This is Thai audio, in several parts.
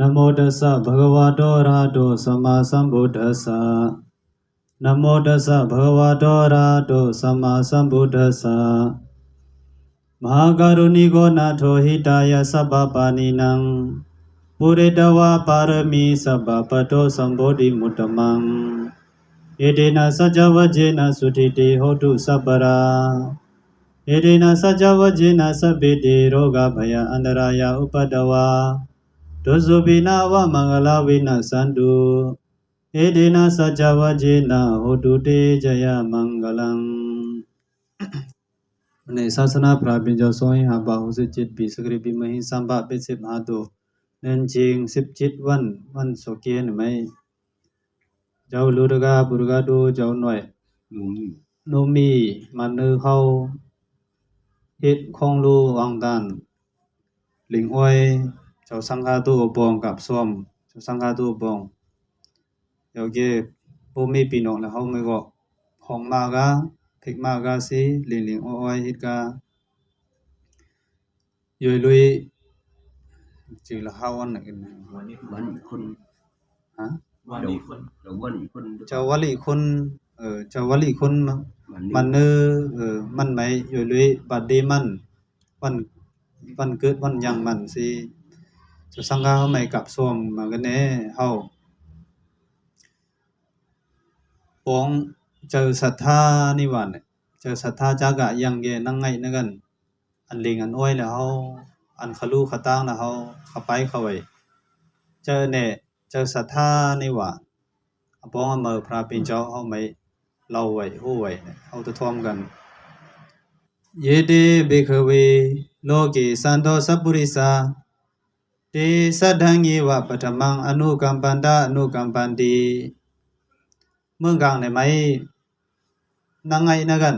นโมตัสสะภะคะวะโตอะระหะโตสัมมาสัมพุทธัสสะนะโมตัสสะภะคะวะโตอะระหะโตสัมมาสัมพุทธัสสะมหาการุณิโกนาโทหิตายะสัพพปานินังปุริตวะปารมีสัพพปะโตสัมโพธิมุตตมังเอเดนะสัจจวะเจนะสุทิติโหตุสัพพราเอเดนะสัจจวะเจนะสัพพิติโรกภยอันตร ဒုစုပိနာဝမင်္ဂလာဝိနသန္တုဧဒေနစัจ java เจนะဟောတုတေจยမင်္ဂလံနေศาสนาพระบิญจสอยหาบาหุสิจิตปีสกริปิมหิสัมบะปิสิบหาตุเนนจิงสิบจิตวันวันโสเกนไหมเจ้าลูดกาบุรกาดูเจ้าหน่อย ลุง โนมีมันนือเขาเฮ็ดของลูวังดันลิงอ้อย เจ้าสังฆาตุอบองกับส้วมเจ้าสังฆาตุอบองเดี๋ยวเก็บบ่มีพี่น้องแล้วเฮาไม่ก็ห้องมากะเพ็กมากะสิลิงลิงอ้อยๆเฮ็ดกะยอยลุยจือละเฮาอันนั้นนะวันนี้วันนี้คนฮะวันนี้คนเราวันนี้คนเจ้าวลีคนเออเจ้าวลีคนมาวันมันเนอเออมันไหมอยู่เลยบัดเดมันวันวันเกิดวันหยังมันสิ จะสังฆาเขาไม่กลับส่วมมากันแน่เฮาปองเจอศรัทธานี่ว่าเนี่ยเจอศรัทธาจากะยังเกนั่งไงนั่นกัน อันลิงอันอ้อยแล้วเฮาอันขลูขะตางแล้วเฮาเข้าไปเข้าไว้เจอเนี่ยเจอศรัทธานี่ว่าปองอเมอพระปิ่นเจ้าเฮาไม่เล่าไว้ฮู้ไว้เนี่ยเอาตะท่วมกันเยเตเบคเวโลเกสันโตสัพพุริสา ติสัทธังยีวะปัทมังอนุกัมปันตาอนุกัมปันติเมื่อกลางได้ไหมนังไงนะกัน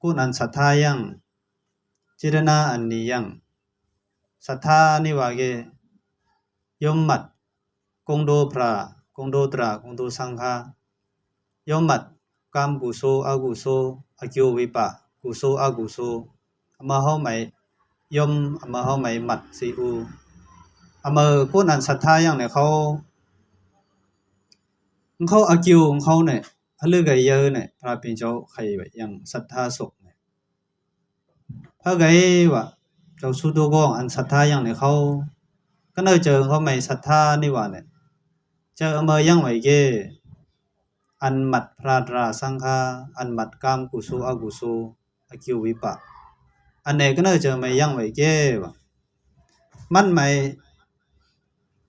กุณอันศรัทธายังจิรณาอันนี้ยังศรัทธานิวาเกยมมัดกงโดพระกงโดตรากงโดสังฆายมมัดกรรมกุโสอกุโสอกิโอวิปะกุโสอกุโสอมาเฮาไหมยมอมาเฮาไหมมัดสีอู อามาก้นอันศรัทธาอย่างเนี่ยเขาเขาอากิวของเขาเนี่ยพรเลือไกเยอะเนี่ยพระเป็นเจ้าใครแบบอย่างศรัทธาศกเนี่ยพระไงวะเจ้าสุดโตกงอันศรัทธาอย่างเนี่ยเขาก็เนเจอเขาไม่ศรัทธานี่ว่าเนี่ยเจออเมยังไหวเกอันมัดพระราสังฆาอันมัดกามกุสุอกุสุอากิววิปะอันไหนก็เนเจอไม่ยังไหวเกวะมันไม่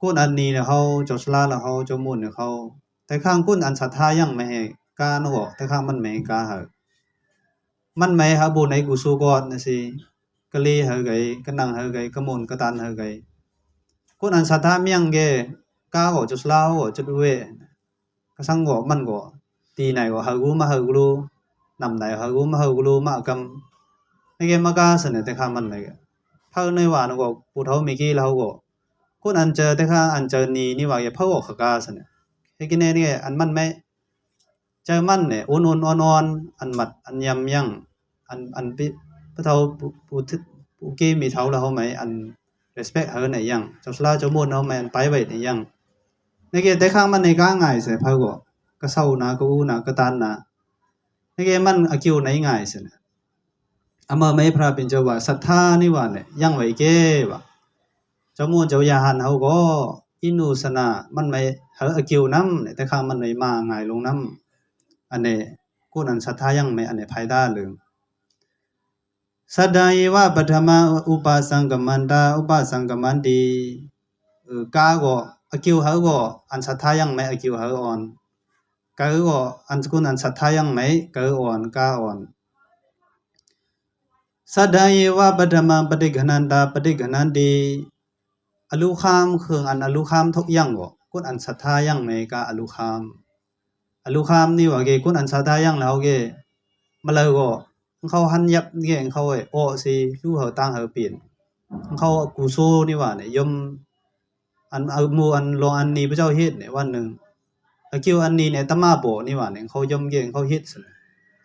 กุนอันนี้เนี่ยเขาจสลาแล้วเขาจมุนเนี่ยเขาแต่ข้างกุนอันศรัทธายังไม่ให้กาเนาะแต่ข้างมันไม่ให้กาเหอมันไม่หาบูในกุโซก่อนนะสิกะลีเหอไกกะนังเหอไกกะมุนกะตันเหอไกกุนอันศรัทธาเมียงเกกาก็จสลาก็จด้วยกะสังก็มันก็ตีไหนก็หากูมาหากูรู้นำไหนหากูมาหากูรู้มากำในเกมมากาสนี่ยแต่ข้างมันเลยพาในว่านะก็ปูเท่ามีกี้แล้วก็ คุณอันเจอแต่ข้าอันเจอนีนี่ว่าอย่าพาออกขากาสเนี่ยให้กินเนี่ยนี่อันมันไม่เจอมันเนี่ยอุ่นอุ่นอ่อนอ่อนอันหมัดอันยำยั่งอันอันปิพระเท่าปูทึปูกี้มีเท่าแล้วเขาไหมอัน respect เฮาไหนยังเจ้าสลาเจ้ามุนเขาไหมอันไปไว้ไหนยังในเกแต่ข้างมันในก้าง่ายเสียพาก็ก็เศร้านะก็อู้นะก็ตันนะนี่แกมันอคิวไหนง่ายสินะอามาไม่พระเป็นเจ้าว่าศรัทธานี่ว่าเนี่ยยังไว้เก้ว่า จ้ามวนเจ้ายาหันเขาก็อินุสนามันไม่เฮอเกียวน้ำแต่ข้างมันไม่มาง่ายลงน้ำอันนี้กูนันสัทธายังไม่อันนี้ภายได้หรือสดงว่าปัฐมาอุปสังกมันตาอุปสังกมันดีเก้าก็เกียวเขาก็อันสัทธายังไม่เกียวเฮาอ่อนกาก็อันกุลอันสัทธายังไม่กาอ่อนก้าอ่อนสดงว่าปัฐมาปฏิกนันตาปฏิกนันดี อลูคามคืออันอลูคามทุกอย่างก็กุณอันศรัทธายังไในกาอลูคามอลูคามนี่ว่าเกกุณอันศรัทธายังแล้วเกมาเลยก็เขาหันยับเกเขาเอโอสิรู้เขาตั้งเขาเปลี่ยนเขากูโซนี่ว่าเนี่ยยมอันเอามูอันลงอันนี้พระเจ้าเฮ็ดเนี่ยวันหนึ่งอคิวอันนี้เนี่ยตมาโปนี่ว่าเนี่ยเขายมเกเขาเฮ็ด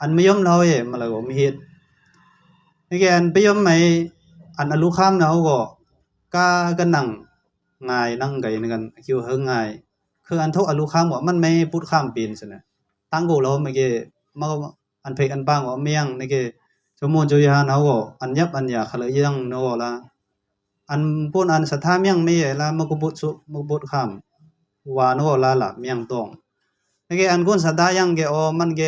อันไม่ยมเราเอมาเลยก็ไม่เฮ็ดไอแกนไปยมไหมอันอลูคามแล้วก็ กากันนั่งง่ายนั่งไกนกันคิวเฮงง่ายคืออันเทาอลูข้ามว่ามันไม่พูดข้ามปีนสินะตั้งกูเราเมื่อกี้มาอันเพกอันปังว่าเมียงนี่เกจมูนจุยาเนาก็อันยับอันยาขลยยังนาละอันปุนอันสัทธาเมียงไม่ใหญ่ละมันกุบุตสุมกุบุตคำว่านาละละเมียงตองนี่เกอันกุนสัทธายังเกอมันเก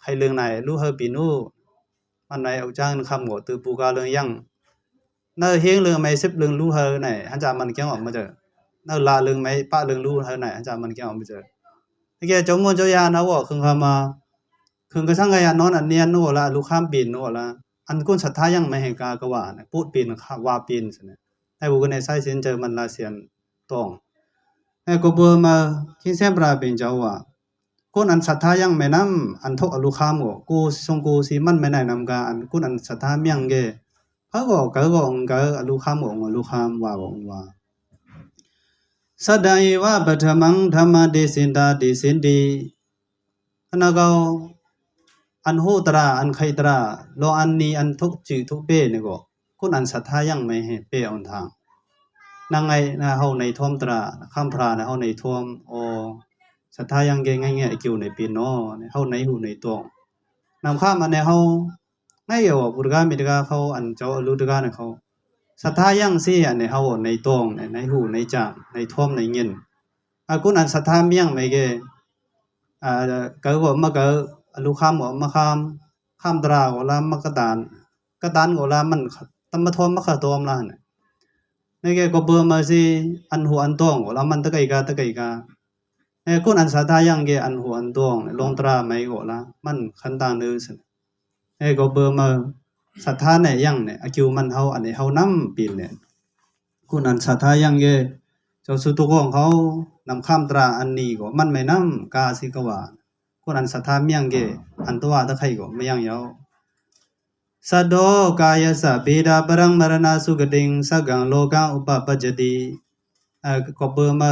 ใครเรื่องไหนรู้เฮปีนูมันไหนเอาจ้างคำก็ตือปูกาเรื่องยัง นอเฮงเรื่องไม่สิบเรื่องรู้เฮไหนหันจามันเกี่ยวออกมาเจอเนอลาเรื่องไม่ปะเรื่องรู้เฮไหนหันจามันเกี่ยวออกมาเจอนี่เกจมูนจุยาเนาก็คึงคำมาคือกระทั่งกายานอนอันเนียนโนละลูกข้ามปีนโนละอันกุนศรัทธายังไม่ให้กากะว่านะพูดปีนว่าปีนสนะให้บุกในไซเซนเจอมันลาเซียนตองให้กบมาคิเซมปราเป็นเจ้าว่ากุนอันศรัทธายังไม่นำอันทกอลูกข้ามก็กูทรงกูสิมันไม่ได้นำกาอันกุนอันศรัทธาเมียงเก เขาก็เกก็องเกอลูกข้ามก็องลูกข้ามว่าองว่าสัดดายวะปฐมังธรรมเดสินดาเดสินดีอันนั้นก็อันโหตราอันไขตราโลอันนี้อันทุกจืทุกเป้เนี่ยก็คุณอันสัทธายังไม่ให้เป้อันทางนั่งไงนะเฮาในท่วมตราข้ามพรานะเฮาในท่วมโอสัทธายังเกงง่ายๆกิวในปีนเนาะเฮาในหูในตวงนำข้ามมาในเฮา ง่ายอยู่บุรกามิตรกาเขาอันเจ้าลุตกาเนี่ยเขาสัทธายังสิอันในเฮาในตวงในในหูในจางในท่วมในเงินอากุนอันสัทธาเมียงไม่เกอ่าก็ว่ามาก็ลูกค้ามว่ามาค้ามข้ามตราก็ละมกระดานกระดานก็ละมันตำมาทอมมาขะตอมละเนี่ยนี่แกก็เบื่อมาสิอันหัวอันตองก็ละมันตะไกกาตะไกกาเอ้คนอันสาทายังแกอันหัวอันตองลงตราไม่ก็ละมันคันตางนึสิ ก็เบื่อมาสัทธาเนี่ยยังเนี่ยอคิวมันเฮาอันนี้เฮานำปีนเนี่ยคุณอันสัทธายังแกเจ้าสุตุของเขานำข้ามตราอันนี้ก็มันไม่นำกาสิกว่าคนอันสัทธาเมียงเกอันตัวตะไคก็ไม่ยังเยาสัดโดกายสะเบดาปรังมรณาสุกติงสักังโลกังอุปปัจจติเอ่อก็เบอร์มา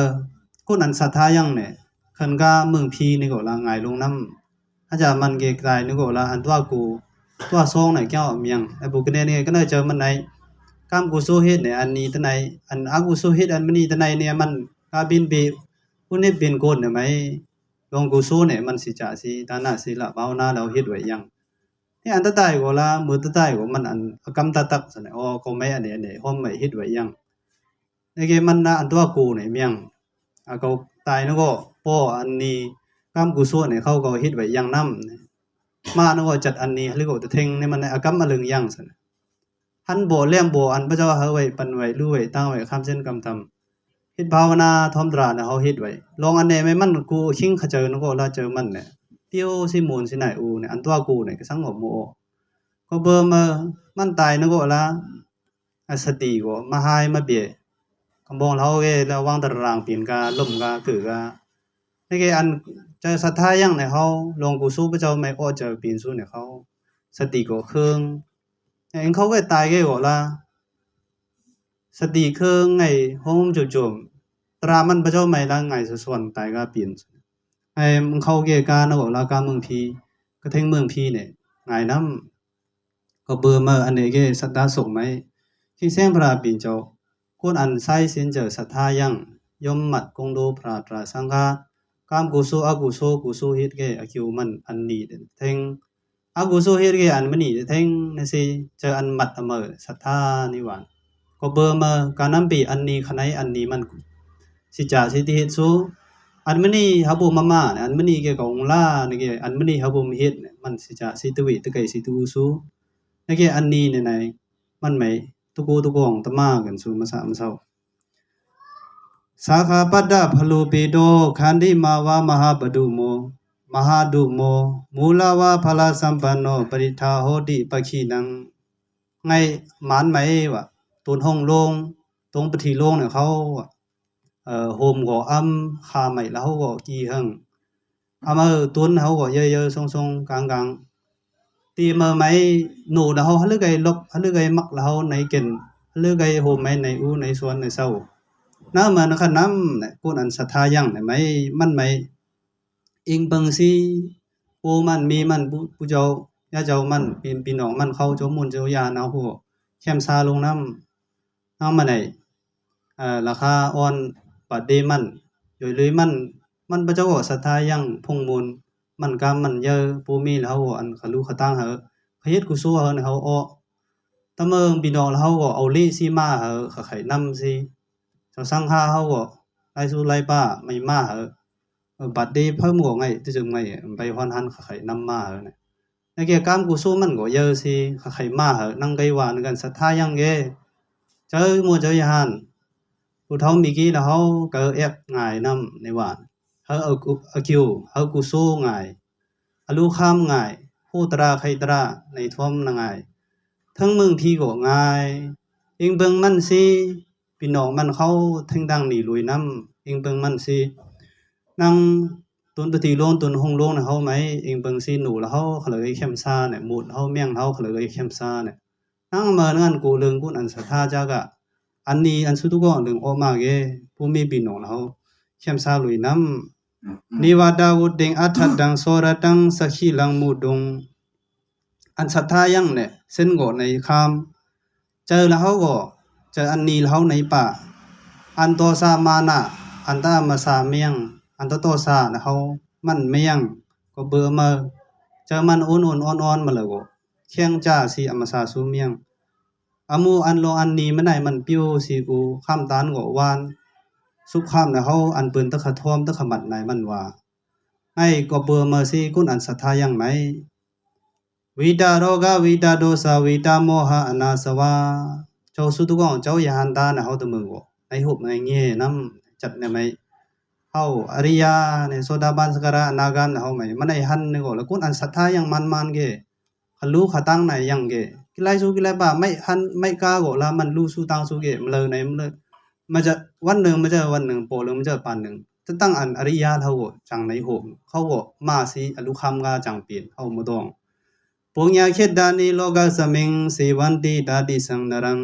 คนอันสัทธายังเนี่ยคันกาเมืองพีนี่ก็ละไงลงน้ำอาจารย์มันเกกายนี่ก็ละอันตัวกู ตัวซองเนี่ยแก้วเมียงไอ้บุกเนี่ยก็น่าเจอมันไหนกามกุโซเฮ็ดเนี่ยอันนี้ตะไหนอันอากุโซเฮ็ดอันนี้ตะไหนเนี่ยมันกาบินเบอุเนี่เป็นโกนเนี่ยไหมลองกุโซเนี่ยมันสิจะสิตานาสิละภาวนาแล้วเฮ็ดไว้ยังนี่อันตะไตก็ละมือตะไตก็มันอันกำตะตักซะเนี่ยอ๋อก็ไม่อันเนี้อันนี้ฮ้อมไม่เฮ็ดไว้ยังนี่เกมันนะอันตัวกูเนี่ยเมียงอะก็ตายแล้วก็ป้ออันนี้กามกุโซเนี่ยเขาก็เฮ็ดไว้ยังนำ มาแล้วก็จัดอันนี้หรือก็ตะเทงเนี่ยมันในอากรรมอลึงยังซะหันโบเลี่ยมโบอันพระเจ้าเฮาไว้ปันไว้รู้ไว้ตั้งไว้คำเส้นกำทำเฮ็ดภาวนาทอมตราเนี่ยเฮาเฮ็ดไว้ลองอันใดไม่มั่นกูคิงขเจอนก็ละเจอมันเนี่ยเปียวสิมูลสิไหนอูเนี่ยอันตัวกูเนี่ยก็สังหมโมก็เบอร์มามันตายนก็ละอสติก็มาหายมาเบียกำบองเราเกระวังตารางปีนกาล่มกาคือกานี่เกอัน จอศรัทธายังเนี่ยเฮาลงกูสู้พระเจ้าไม่อ้อเจอปีนสู้เนี่ยเขาสติก็เครื่องเองเขาก็ตาย cái gọi là สติคือไงห้องจุจุมตรามันพระเจ้าไม่ละไงส่วนตายก็เปลี่ยนไอ้มึงเข้าเกกานะบอกลากาเมืองพีก็เท่งเมืองพีเนี่ยไงน้ำก็เบอร์มาอันนี้ก็สัตตาส่งไหมที่เส้นพระปิ่นเจ้าคนอันไซเส้นเจอสัทธายังยมหมัดกงโดพระตราสังฆาามกุศลอกุศลกุศลเฮ็ดแก่อคิวมันอันนี้เทงอกุศลเฮ็ดแก่อันมันนี้เทงนั่นสิเจออันมัดอมศรัทธานิวานก็เบอร์มากานันปีอันนี้ขนาดอันนี้มันสิจ่าสิทธิเฮ็ดสูอันมันนี่ฮับบุมามาอันมันนี่แก่ของล่านี่แก่อันมันนี่ฮับบุมเฮ็ดมันสิจ่าสิทธิวิตไก่สิทธิวุสูนี่แก่อันนี้เนี่ยไหนมันไหมตุกูตุกองตมากันสูมาสามเศร้า สาขาปัตตพลูปีโดขันธิมาวามหาปดุโมมหาดุโม มูลาวาพลาสัมปันโนปริทาโหติปะขีนังไงหมานไหมวะตุนห้องโลงตรงปฏิโลงเนี่ยเขาเอ่อโฮมก็อำคาใหม่แล้วก็กีหังอามาตุนเฮาก็เยอะๆซงๆกลางๆตีมาไหมหนูนะเฮาหรือไกลบหรือไกมักแล้วในเก่นหรือไกโฮมไหมในอูในสวนในเศร้า น้ามันขนำเนี่ยกูอันศรัทธายังเนี่ยไหมมันไหมอิงเบิงซีโอมันมีมันผู้เจ้าย่าเจ้ามันเป็นพี่น้องมันเข้าเจ้ามุนเจ้ายานาฮู้แคมซาลงน้ำน้ามาไหนเอ่อราคาอ่อนปัดเดมันอยู่เลยมันมันบ่เจ้าก็ศรัทธายังพงมูลมันกำมันเยอะปูมีแล้วเขาอันขลูขตังเหอะพเฮ็ดกุซัวเหอะเขาอ้อตะเมิงพี่น้องแล้วเขาก็เอาลิสิมาเหอะขไข่นำสิเจ้าสั งฆาเขาก็ไล่สู่ไลป้าไม่มาเหอะเอบัดเดเพิ่มก็ไงที่จึงไงไปฮอนหันไข่นำมาเหอะเนี่ยในเกี่ยวกับกุซัวมันก็เยอะสิไข่มาเหอะนั่งไกวานกันศรัทธายังเกเจอมู่เจอยหันผู้เฒ่ามีกี้แล้วเขาเก็แอบง่ายนํในวานเขาเอากุเอาคิวเขากุโซง่ายอลูข้ามง่ายผู้ตราใครตราในท่วมนะง่ายทั้งเมืองพี่ก็ง่ายอิงเบิงมันสิ พี่น้องมันเขาทั้งดังหนีลุยนํอิงเบิงมันสินั่งตุนปฏิโลงตุนหงโลงนะเขาไหมเองเบิงสิหนูแล้วเขาเขาเลยเข้มซาเนี่ยหมุดเขาเมี่ยงเขาเขาเลยเข้มซาเนี่ยนั่งมานั่นกูเรื่องกูอันศรัทธาจักะอันนี้อันสุดก็หนึ่งออกมาเกผู้มีปีน้องแล้วเข้มซาลุยน้ำนิวาดาวุดเดงอัฐดังโซระตังสักขีลังมูดงอันศรัทธายังเนี่ยเส้นโกในคามเจอแล้วเขาก็ จออันนี้แล้วในป่าอันโตสามานะอันตามาสาเมียง อันโตโตสานะเขามันเมียงก็เบื่อมาเจอมันอุ่นๆอ่อนๆมาเลยก็เคียงจ้าสีอมสาสูเมียงอามูอันโลอันนี้มันไหนมันปิ้วสิกูข้ามตานก็วานสุขข้ามนะเฮาอันปิ้นตะขะทอมตะขะมัดไหนมันว่าไอ้ก็เบอร์มาสิกุนอันศรัทธายังไหมวิตาโรกาวิตาโดสาวิตาโมหะอนาสวา เจ้าสุตุกองเจ้ายานตานะเฮาตะมึงก็ไอ้หุบไอ้เงี้ยนำจัดเนี่ยไหมเฮาอริยาเนี่ยโสดาบันสกระอนาคามนเฮาไหมมันไอ้หันนี่ก็แล้วกุนอันศรัทธายังมันๆเกขลูขตังไหนยังเกกิไลสู้กิไลป่าไม่หันไม่กล้าก็ละมันลู่สู้ตังสู้เกมันเลยไหนมันเลยมันจะวันหนึ่งมันจะวันหนึ่งโปรหรือมันจะปันหนึ่งจะตั้งอันอริยะเท่าก็จังในโหมเขาก็มาสิอลุคำกาจังเปลี่ยนเขาไม่ต้อง ปุญญาเขตดานิโลกาสมิงสีวันตีดาดิสังนรัง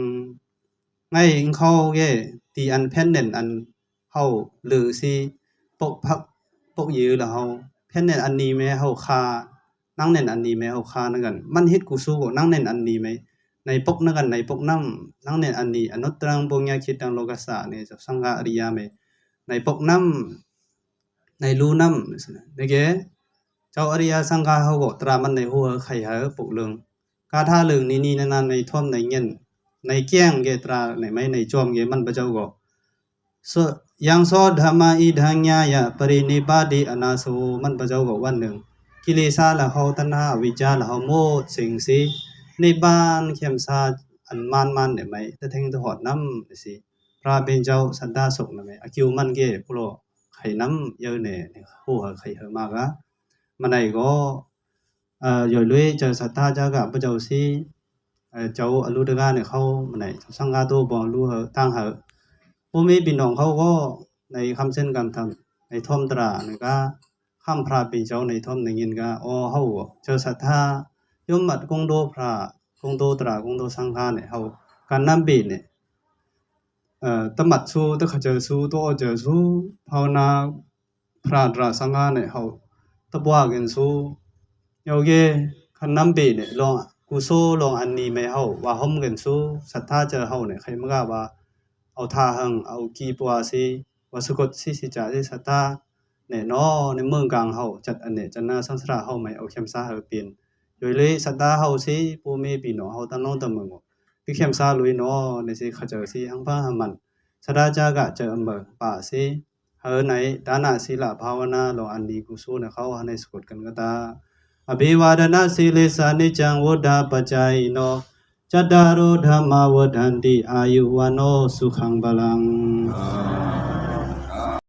ไงเขาเกตีอันแผ่นเด่นอันเขาหรือสิปกพักปกยือแล้วเขาแผ่นเด่นอันนี้แม่เขาคานั่งเน่นอันนี้ไหมเอาคานักันมันเฮ็ดกูสู้กนั่งเน่นอันนี้ไหมในปกนักันในปกน้ำนั่งเน่นอันนี้อนุตรังปุญญาคิดตังโลกัสะเนี่ยจะสังฆาอริยาไหมในปกน้ำในรูน้ำในเกเจ้าอริยสังฆาเขาก็ตรามันในหัวไข่เหอปุเลืองกาท่าเลืองนี่นี่นานในท่อมในเงี้ยนในแก้งเกตราในไม่ในจอมเกมันพระเจ้าก็สยังโซธรรมาอิทังญายะปรินิพาติอนาโสมันพระเจ้าก็วันหนึ่ง กิเลสาละเฮาตัณหาวิจารละเฮาโมดสิ่งสิในบ้านเข้มซาอันมานมันได้ไหมแต่แทงตะหอดน้ำสิพระเป็นเจ้าสันดาสกนะไหมอคิวมันเก้พวกไข่น้ำเยอะเนี่ยฮู้หาไข่เหอะมากะมันได้ก็เยอะเนี่ยหัวไข่เหอมากอะ 만나이고 아 열로에 저 사타자가 부자우시 저우 알루드가네 하오 만나이 상가도 봉루 당하 봄이 비농 하고 내 함센 감탐 내 톰드라 내가 함프라 비저 내 톰능인가 어 하오 저 사타 연맛 공도 프라 공도드라 공도 상가네 하오 간남비네 어 뜻맛수 뜻하저수 또 어저수 파우나 프라드라 상가네 하오 ตะบวากันสู้โยเกคันนำเบเนี่ยลองกูโซลองอันนี้ไม่เฮาว่าหอมกันสู้ศรัทธาเจอเฮาเนี่ยใครมันก็ว่าเอาท่าหังเอากีปัวสิว่าสะกดสิสิจาสิศรัทธาเนี่ยเนาะในเมืองกลางเฮาจัดอันเนี่ยจันนาสังสระเฮาไหมเอาเข้มซาเฮาเปลี่ยนโดยเลยสัตตาเฮาสิปูเมปีเนาะเฮาตันน้องตะมึงพี่เข้มซาลุยเนาะในสิขะเจอสิหังพาหามันสดาจากะเจออำเภอป่าสิ เฮอไหนดานาศีลภาวนาลออันดีกุศลเขาในสะกดกันก็ตาอภิวาทนาศีเลสานิจังวดาปัจจัยโนจัตตารุธรรมาวดันติอายุวโนสุขังบาลังอ